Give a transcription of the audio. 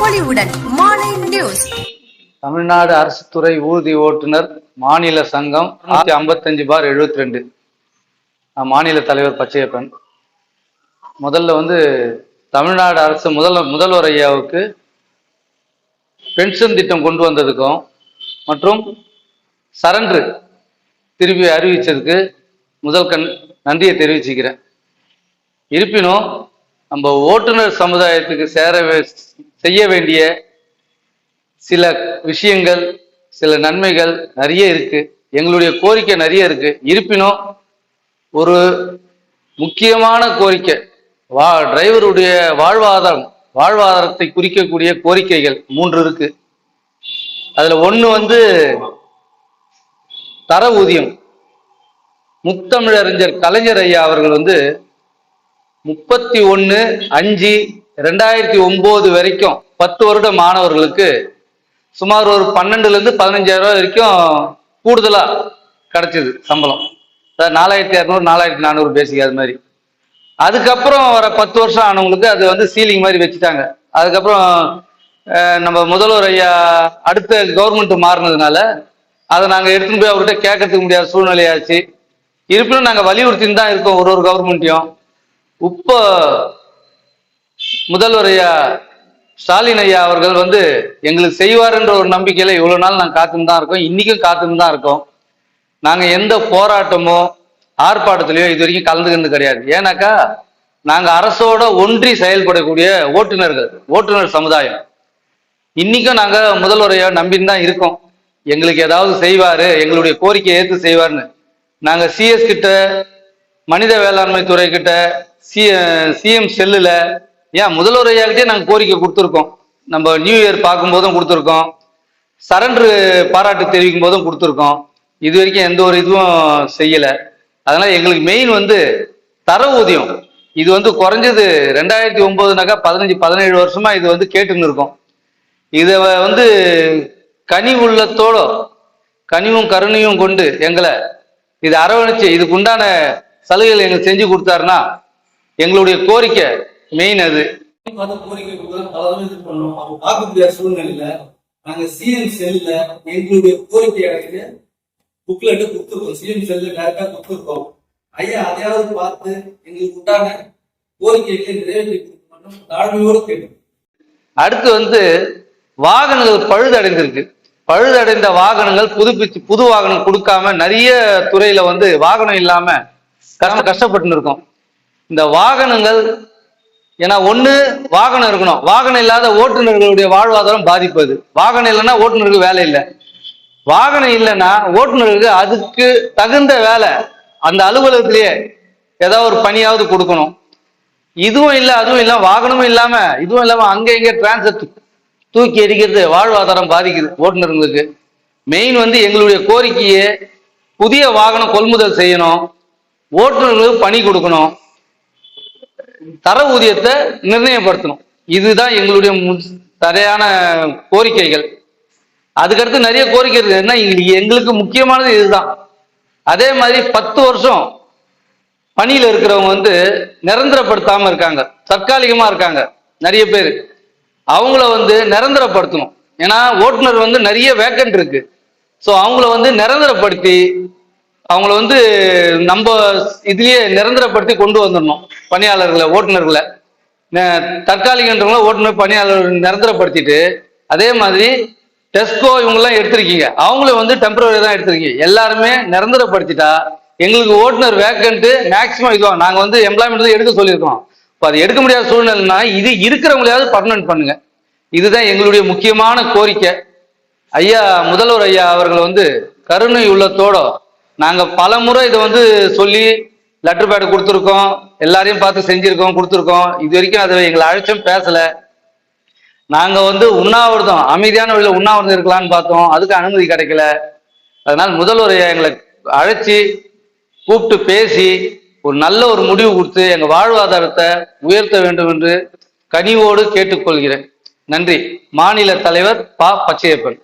பொலிவுடன் மாலை நியூஸ். தமிழ்நாடு அரசு துறை ஊர்தி ஓட்டுநர் மாநில சங்கம் ஐம்பத்தஞ்சு பார் எழுபத்தி ரெண்டு மாநில தலைவர் பச்சையப்பன். முதல்ல வந்து தமிழ்நாடு அரசு முதல்ல முதல்வர் ஐயாவுக்கு பென்ஷன் திட்டம் கொண்டு வந்ததுக்கும் மற்றும் சரண்டு திருப்பி அறிவிச்சதுக்கு முதல் கண் நன்றியை தெரிவிச்சுக்கிறேன். இருப்பினும் நம்ம ஓட்டுநர் சமுதாயத்துக்கு சேர வே- செய்ய வேண்டிய சில விஷயங்கள் சில நன்மைகள் நிறைய இருக்கு. எங்களுடைய கோரிக்கை நிறைய இருக்கு. இருப்பினும் ஒரு முக்கியமான கோரிக்கை வா டிரைவருடைய வாழ்வாதாரம் வாழ்வாதாரத்தை குறிக்கக்கூடிய கோரிக்கைகள் மூன்று இருக்கு. அதுல ஒண்ணு வந்து தர ஊதியம். முத்தமிழறிஞர் கலைஞர் ஐயா அவர்கள் வந்து முப்பத்தி ஒன்று அஞ்சு ரெண்டாயிரத்தி ஒன்பது வரைக்கும் பத்து வருட மாணவர்களுக்கு சுமார் ஒரு பன்னெண்டுலேருந்து பதினஞ்சாயிரம் ரூபா வரைக்கும் கூடுதலாக கிடச்சிது சம்பளம். அதாவது நாலாயிரத்தி இரநூறு நாலாயிரத்தி நானூறு பேசிக் அது மாதிரி. அதுக்கப்புறம் வர பத்து வருஷம் ஆனவங்களுக்கு அது வந்து சீலிங் மாதிரி வச்சுட்டாங்க. அதுக்கப்புறம் நம்ம முதல்வர் ஐயா அடுத்த கவர்மெண்ட் மாறினதுனால அதை நாங்கள் எடுத்துன்னு போய் அவர்கிட்ட கேட்கறதுக்கு முடியாத சூழ்நிலையாச்சு இருப்பினும் நாங்கள் வலியுறுத்தின்னு தான் இருக்கோம் ஒரு ஒரு கவர்மெண்ட்டையும் இப்போ முதல்வர் ஐயா ஸ்டாலின் ஐயா அவர்கள் வந்து எங்களுக்கு செய்வாருன்ற ஒரு நம்பிக்கையில இவ்வளவு நாள் நாங்கள் காத்துன்னு தான் இருக்கோம். இன்னைக்கும் காத்துன்னு தான் இருக்கோம். நாங்க எந்த போராட்டமோ ஆர்ப்பாட்டத்திலயோ இது வரைக்கும் கலந்துக்கிறது கிடையாது. ஏன்னாக்கா நாங்க அரசோட ஒன்றி செயல்படக்கூடிய ஓட்டுநர்கள் ஓட்டுநர் சமுதாயம். இன்னைக்கும் நாங்க முதல்வரைய நம்பின்னு தான் இருக்கோம். எங்களுக்கு ஏதாவது செய்வாரு எங்களுடைய கோரிக்கையை ஏற்று செய்வாருன்னு. நாங்க சிஎஸ் கிட்ட மனித வேளாண்மை துறை கிட்ட சி சிஎம் செல்லுல ஏன் முதல்வர் ஐயாக்கிட்டே நாங்கள் கோரிக்கை கொடுத்துருக்கோம். நம்ம நியூ இயர் பார்க்கும்போதும் கொடுத்துருக்கோம். சரண்டர் பாராட்டு தெரிவிக்கும் போதும் கொடுத்துருக்கோம். இது வரைக்கும் எந்த ஒரு இதுவும் செய்யலை. அதனால் எங்களுக்கு மெயின் வந்து தர ஊதியம். இது வந்து குறைஞ்சது ரெண்டாயிரத்தி ஒம்போதுனாக்கா பதினஞ்சு பதினேழு வருஷமாக இது வந்து கேட்டுன்னு இருக்கோம். இதை வந்து கனி உள்ளத்தோட கனிவும் கருணையும் கொண்டு எங்களை இது அரவணைச்சு இதுக்கு உண்டான சலுகைகள் எங்களுக்கு செஞ்சு கொடுத்தாருன்னா எங்களுடைய கோரிக்கை மெயின் அது. கோரிக்கை கொடுத்தா பல தடவை இது பண்ணோம் அப்போ பார்க்க முடியாத சூழ்நிலையில நாங்க சிஎம் செல்ல எங்களுடைய கோரிக்கை அடைக்க புக்லெட்டு கொடுத்துருக்கோம். சிஎம் செல்ல டேரக்டா கொடுத்துருக்கோம். ஐயா அதையாவது பார்த்து எங்களுக்கு உண்டான கோரிக்கைகளை நிறைவேற்றி தாழ்மையோடு அடுத்து வந்து வாகனங்கள் பழுதடைந்திருக்கு. பழுதடைந்த வாகனங்கள் புதுப்பிச்சு புது வாகனம் கொடுக்காம நிறைய துறையில வந்து வாகனம் இல்லாம கஷ்ட கஷ்டப்பட்டு இருக்கோம். இந்த வாகனங்கள் ஏன்னா ஒண்ணு வாகனம் இருக்கணும். வாகனம் இல்லாத ஓட்டுநர்களுடைய வாழ்வாதாரம் பாதிப்பது. வாகனம் இல்லைன்னா ஓட்டுநருக்கு வேலை இல்லை. வாகனம் இல்லைன்னா ஓட்டுநருக்கு அதுக்கு தகுந்த வேலை அந்த அலுவலகத்திலேயே ஏதாவது ஒரு பணியாவது கொடுக்கணும். இதுவும் இல்லை அதுவும் இல்லை வாகனமும் இல்லாம இதுவும் இல்லாம அங்க இங்க டிரான்ஸ்போர்ட் தூக்கி எரிக்கிறது வாழ்வாதாரம் பாதிக்குது ஓட்டுநர்களுக்கு. மெயின் வந்து எங்களுடைய கோரிக்கையே புதிய வாகனம் கொள்முதல் செய்யணும். ஓட்டுநர்களுக்கு பணி கொடுக்கணும். தர ஊதியத்தை நிர்ணயப்படுத்தணும். இதுதான் எங்களுடைய சரியான கோரிக்கைகள். அதுக்கடுத்து நிறைய கோரிக்கை இருக்கு என்ன எங்களுக்கு- எங்களுக்கு முக்கியமானது இதுதான். அதே மாதிரி பத்து வருஷம் பணியில இருக்கிறவங்க வந்து நிரந்தரப்படுத்தாம இருக்காங்க. தற்காலிகமா இருக்காங்க. நிறைய பேர். அவங்கள வந்து நிரந்தரப்படுத்தணும். ஏன்னா ஓட்டுநர் வந்து நிறைய வேக்கன்ட் இருக்கு. ஸோ அவங்கள வந்து நிரந்தரப்படுத்தி அவங்கள வந்து நம்ம இதுலயே நிரந்தரப்படுத்தி கொண்டு வந்துடணும் பணியாளர்களை ஓட்டுநர்களை. ந- தற்காலிகன்றவங்கள ஓட்டுநர் பணியாளர் நிரந்தரப்படுத்திட்டு அதே மாதிரி டெஸ்கோ இவங்கெல்லாம் எடுத்திருக்கீங்க. அவங்களும் வந்து டெம்பரவரி தான் எடுத்திருக்கீங்க. எல்லாருமே நிரந்தரப்படுத்திட்டா எங்களுக்கு ஓட்டுநர் வேக்கன்ட்டு மேக்சிமம் இதுவாக நாங்கள் வந்து எம்ப்ளாய்மெண்ட் தான் எடுக்க சொல்லியிருக்கோம். இப்போ அது எடுக்க முடியாத சூழ்நிலைனா இது இருக்கிறவங்களையாவது பர்மனன்ட் பண்ணுங்க. இதுதான் எங்களுடைய முக்கியமான கோரிக்கை. ஐயா முதல்வர் ஐயா அவர்கள் வந்து கருணை உள்ளத்தோட நாங்க பல முறை இதை வந்து சொல்லி லெட்டர் பேடு கொடுத்துருக்கோம். எல்லாரையும் பார்த்து செஞ்சிருக்கோம் கொடுத்துருக்கோம். இது வரைக்கும் அதை எங்களை அழைச்சும் பேசல. நாங்க வந்து உண்ணாவிரதம் அமைதியான வழியில் உண்ணாவிரதம் இருக்கலாம்னு பார்த்தோம். அதுக்கு அனுமதி கிடைக்கல. அதனால முதல்வர் எங்களை அழைச்சி கூப்பிட்டு பேசி ஒரு நல்ல ஒரு முடிவு கொடுத்து எங்க வாழ்வாதாரத்தை உயர்த்த வேண்டும் என்று கனிவோடு கேட்டுக்கொள்கிறேன். நன்றி. மாநில தலைவர் ப. பச்சையப்பன்.